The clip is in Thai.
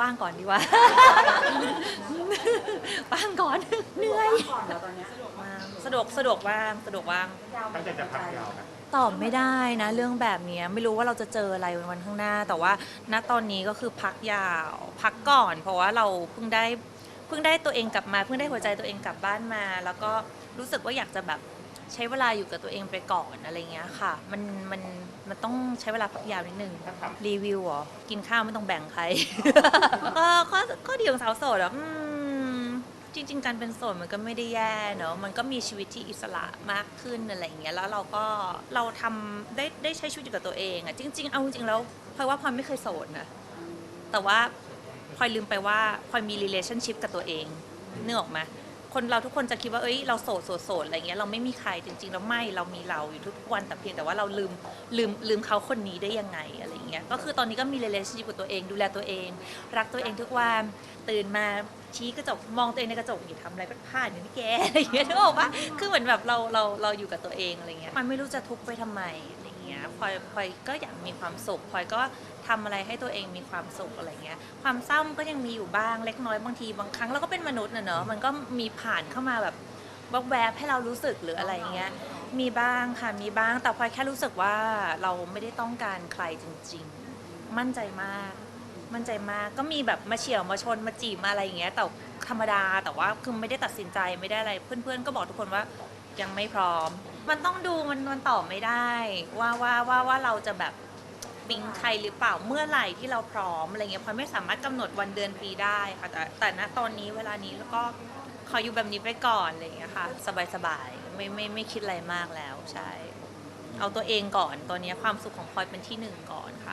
ว่างก่อนดีกว่า ว่างก่อนเหนื่อยก่อนแล้วตอนเนี้ยว่างสะดวกสะดวกว่างสะดวกว่างยาวไหมตั้งใจจะพักยาวนะตอบไม่ได้นะเรื่องแบบเนี้ยไม่รู้ว่าเราจะเจออะไรวันข้างหน้า แต่ว่าณตอนนี้ก็คือพักยาว พักก่อน เพราะว่าเราเพิ่งได้เพิ่งได้ตัวเองกลับมา เพิ่งได้หัวใจตัวเองกลับบ้านมา แล้วก็รู้สึกว่าอยากจะแบบ ใช้เวลาอยู่กับตัวเองไปก่อนอะไรเงี้ยค่ะ มันมันมันต้องใช้เวลาพักยาวนิดนึงรีวิวเหรอกินข้าวไม่ต้องแบ่งใครก็ก็ก็ดีของสาวโสดอะอืมจริง ๆ การเป็นโสดมันก็ไม่ได้แย่เนอะมันก็มีชีวิตที่อิสระมากขึ้นอะไรอย่างเงี้ยแล้วเราก็เราทำได้ได้ใช้ชีวิตอยู่กับตัวเองอะจริง ๆ เอาจริงๆแล้วพลอยว่าพลอยไม่เคยโสดนะแต่ว่าพลอยลืมไปว่าพลอยมี relationship กับตัวเองนึกออกไหม คนเราทุกคนจะคิดว่าเอ้ยเราโสดโสดโสดอะไรเงี้ยเราไม่มีใครจริงๆแล้วไม่เรามีเราอยู่ทุกวันแต่เพียงแต่ว่าเราลืมลืมลืมเขาคนนี้ได้ยังไงอะไรเงี้ยก็คือตอนนี้ก็มี relationship กับตัวเองดูแลตัวเอง รักตัวเองทุกวันตื่นมาชี้กระจกมองตัวเองในกระจกอย่าทำอะไรพลาดอย่างนี้แกอะไรอย่างเงี้ยนึกออกปะคือเหมือนแบบเราเราเราอยู่กับตัวเองอะไรเงี้ยมันไม่รู้จะทุกข์ไปทำไมอะไร เงี้ยพลอยพลอยก็อยากมีความสุขพลอยก็ทำอะไรให้ตัวเองมีความสุขอะไรเงี้ย ความเศร้ามันก็ยังมีอยู่บ้างเล็กน้อยบางทีบางครั้งเราก็เป็นมนุษย์นะเนอะมันก็มีผ่านเข้ามาแบบวับแวบให้เรารู้สึกหรืออะไรเงี้ย มีบ้างค่ะมีบ้างแต่พลอยแค่รู้สึกว่าเราไม่ได้ต้องการใครจริง ๆ มั่นใจมาก มั่นใจมากก็มีแบบมาเฉี่ยวมาชนมาจีบมาอะไรอย่างเงี้ยแต่ธรรมดาแต่ว่าคือไม่ได้ตัดสินใจไม่ได้อะไรเพื่อนๆก็บอกทุกคนว่ายังไม่พร้อม มันต้องดูมันมันตอบไม่ได้ ว่าว่าว่าว่าเราจะแบบปิ๊งใครหรือเปล่าเมื่อไหร่ที่เราพร้อมอะไรเงี้ยพลอยไม่สามารถกำหนดวันเดือนปีได้ค่ะแต่แต่ณตอนนี้เวลานี้แล้วก็ขออยู่แบบนี้ไปก่อนอะไรอย่างเงี้ยค่ะ สบายๆไม่ไม่ไม่คิดอะไรมากแล้วใช่ เอาตัวเองก่อนตอนนี้ความสุขของพลอยเป็นที่หนึ่งก่อนค่ะ